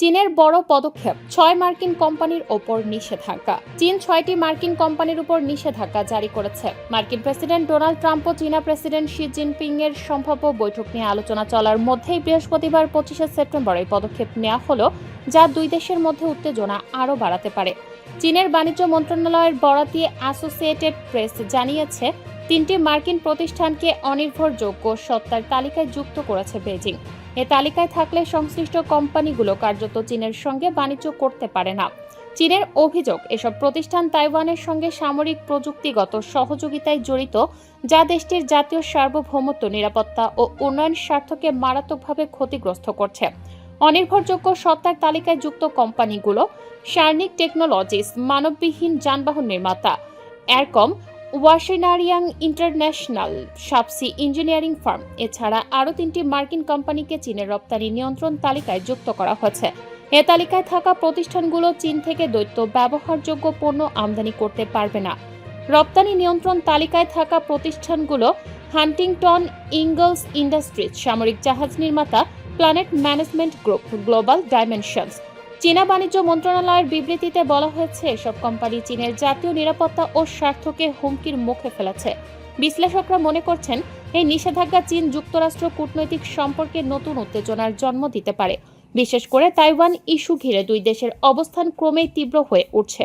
চীনের বড় পদক্ষেপ, ছয় মার্কিন কোম্পানির ওপর নিষেধাজ্ঞা। চীন ছয়টি মার্কিন কোম্পানির উপর নিষেধাজ্ঞা জারি করেছে। মার্কিন প্রেসিডেন্ট ডোনাল্ড ট্রাম্প ও চীনা প্রেসিডেন্ট শি জিনপিং এর সম্ভাব্য বৈঠক নিয়ে আলোচনা চলার মধ্যেই বৃহস্পতিবার পঁচিশে সেপ্টেম্বর এই পদক্ষেপ নেওয়া হলো, যা দুই দেশের মধ্যে উত্তেজনা আরও বাড়াতে পারে। চীনের বাণিজ্য মন্ত্রণালয়ের বরাত অ্যাসোসিয়েটেড প্রেস জানিয়েছে, তিনটি মার্কিন প্রতিষ্ঠানকে অনির্ভরযোগ্য সত্তার তালিকায় যুক্ত করেছে বেজিং এ তালিকায় থাকলে সংশ্লিষ্ট কোম্পানিগুলো কার্যত চীনের সঙ্গে বাণিজ্য করতে পারে না। চীনের অভিযোগ, এসব প্রতিষ্ঠান তাইওয়ানের সঙ্গে সামরিক প্রযুক্তিগত সহযোগিতায় জড়িত, যা দেশটির জাতীয় সার্বভৌমত্ব, নিরাপত্তা ও উন্নয়ন স্বার্থকে মারাত্মকভাবে ক্ষতিগ্রস্ত করছে। অনির্ভরযোগ্য সত্তার তালিকায় যুক্ত কোম্পানিগুলো শার্নিক টেকনোলজিস, মানববিহীন যানবাহন নির্মাতা এরকম ওয়াশিনারিয়াং ইন্টারন্যাশনাল, সাপসি ইঞ্জিনিয়ারিং ফার্ম। এছাড়া আরও তিনটি মার্কিন কোম্পানিকে চীনের রপ্তানি নিয়ন্ত্রণ তালিকায় যুক্ত করা হয়েছে এ তালিকায় থাকা প্রতিষ্ঠানগুলো চীন থেকে দৈত্য ব্যবহারযোগ্য পণ্য আমদানি করতে পারবে না। রপ্তানি নিয়ন্ত্রণ তালিকায় থাকা প্রতিষ্ঠানগুলো হান্টিংটন ইঙ্গলস ইন্ডাস্ট্রিজ, সামরিক জাহাজ নির্মাতা planet management group global dimensions চীনা বাণিজ্য মন্ত্রণালয়ের বিবৃতিতে বলা হয়েছে, এসব কোম্পানি চীনের জাতীয় নিরাপত্তা ও স্বার্থকে হুমকির মুখে ফেলেছে। বিশ্লেষকরা মনে করছেন, এই নিষেধাজ্ঞা চীন যুক্তরাষ্ট্র কূটনৈতিক সম্পর্কে নতুন উত্তেজনার জন্ম দিতে পারে। বিশেষ করে তাইওয়ান ইস্যু ঘিরে দুই দেশের অবস্থান ক্রমেই তীব্র হয়ে উঠছে।